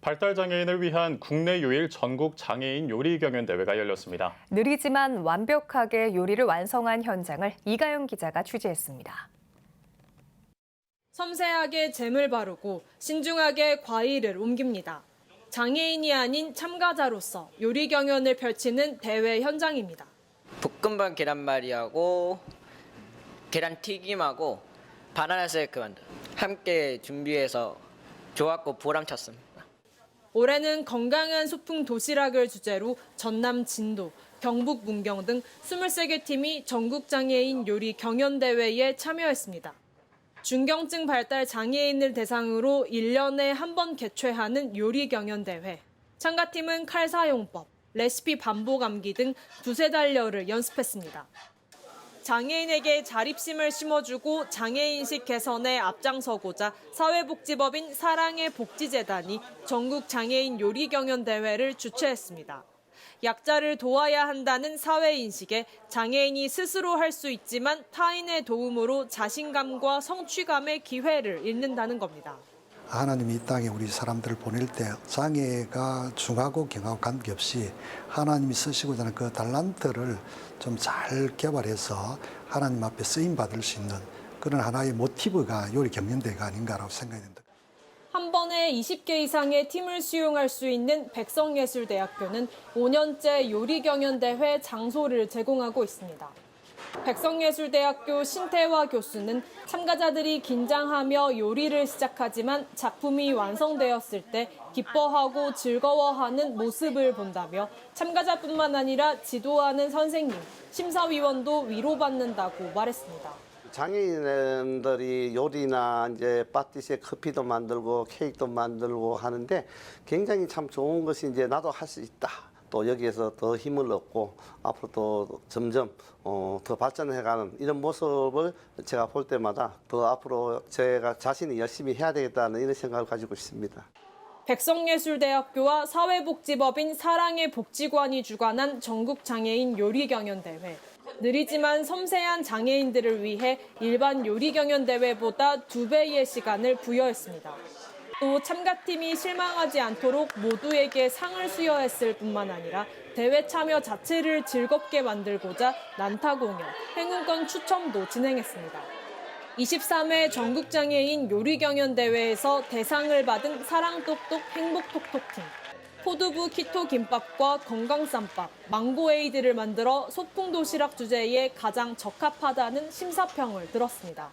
발달 장애인을 위한 국내 유일 전국 장애인 요리 경연 대회가 열렸습니다. 느리지만 완벽하게 요리를 완성한 현장을 이가영 기자가 취재했습니다. 섬세하게 잼을 바르고 신중하게 과일을 옮깁니다. 장애인이 아닌 참가자로서 요리 경연을 펼치는 대회 현장입니다. 볶음밥 계란말이하고 계란 튀김하고 바나나 만들 함께 준비해서 좋았고 보람찼습니다. 올해는 건강한 소풍 도시락을 주제로 전남 진도, 경북 문경 등 23개 팀이 전국 장애인 요리 경연 대회에 참여했습니다. 중경증 발달 장애인을 대상으로 1년에 한 번 개최하는 요리 경연 대회. 참가팀은 칼 사용법, 레시피 반복 암기 등 두세 달여를 연습했습니다. 장애인에게 자립심을 심어주고 장애인식 개선에 앞장서고자 사회복지법인 사랑의 복지재단이 전국 장애인 요리 경연 대회를 주최했습니다. 약자를 도와야 한다는 사회인식에 장애인이 스스로 할 수 있지만 타인의 도움으로 자신감과 성취감의 기회를 잃는다는 겁니다. 하나님이 이 땅에 우리 사람들을 보낼 때 장애가 중하고 경하고 관계없이 하나님이 쓰시고자 하는 그 달란트를 좀 잘 개발해서 하나님 앞에 쓰임 받을 수 있는 그런 하나의 모티브가 요리 경연대가 아닌가라고 생각이 듭니다. 한 번에 20개 이상의 팀을 수용할 수 있는 백성예술대학교는 5년째 요리 경연대회 장소를 제공하고 있습니다. 백성예술대학교 신태화 교수는 참가자들이 긴장하며 요리를 시작하지만 작품이 완성되었을 때 기뻐하고 즐거워하는 모습을 본다며 참가자뿐만 아니라 지도하는 선생님, 심사위원도 위로받는다고 말했습니다. 장애인들이 요리나 이제 파티시에 커피도 만들고 케이크도 만들고 하는데 굉장히 참 좋은 것이 이제 나도 할 수 있다. 또 여기에서 더 힘을 얻고 앞으로 또 점점 어, 더 발전해가는 이런 모습을 제가 볼 때마다 더 앞으로 제가 자신이 열심히 해야 되겠다는 이런 생각을 가지고 있습니다. 백성예술대학교와 사회복지법인 사랑의 복지관이 주관한 전국 장애인 요리 경연 대회. 느리지만 섬세한 장애인들을 위해 일반 요리 경연 대회보다 두 배의 시간을 부여했습니다. 또 참가팀이 실망하지 않도록 모두에게 상을 수여했을 뿐만 아니라 대회 참여 자체를 즐겁게 만들고자 난타 공연, 행운권 추첨도 진행했습니다. 23회 전국장애인 요리경연대회에서 대상을 받은 사랑똑똑 행복톡톡팀. 포두부 키토 김밥과 건강쌈밥, 망고에이드를 만들어 소풍 도시락 주제에 가장 적합하다는 심사평을 들었습니다.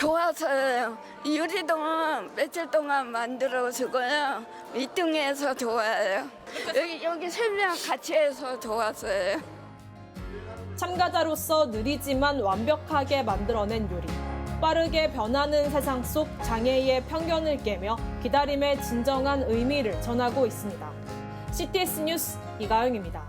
좋았어요. 요리동은 며칠 동안 만들어주고요. 미팅해서 좋아요. 여기 여기 세 명 같이 해서 좋았어요. 참가자로서 느리지만 완벽하게 만들어낸 요리. 빠르게 변하는 세상 속 장애의 편견을 깨며 기다림의 진정한 의미를 전하고 있습니다. CTS 뉴스 이가영입니다.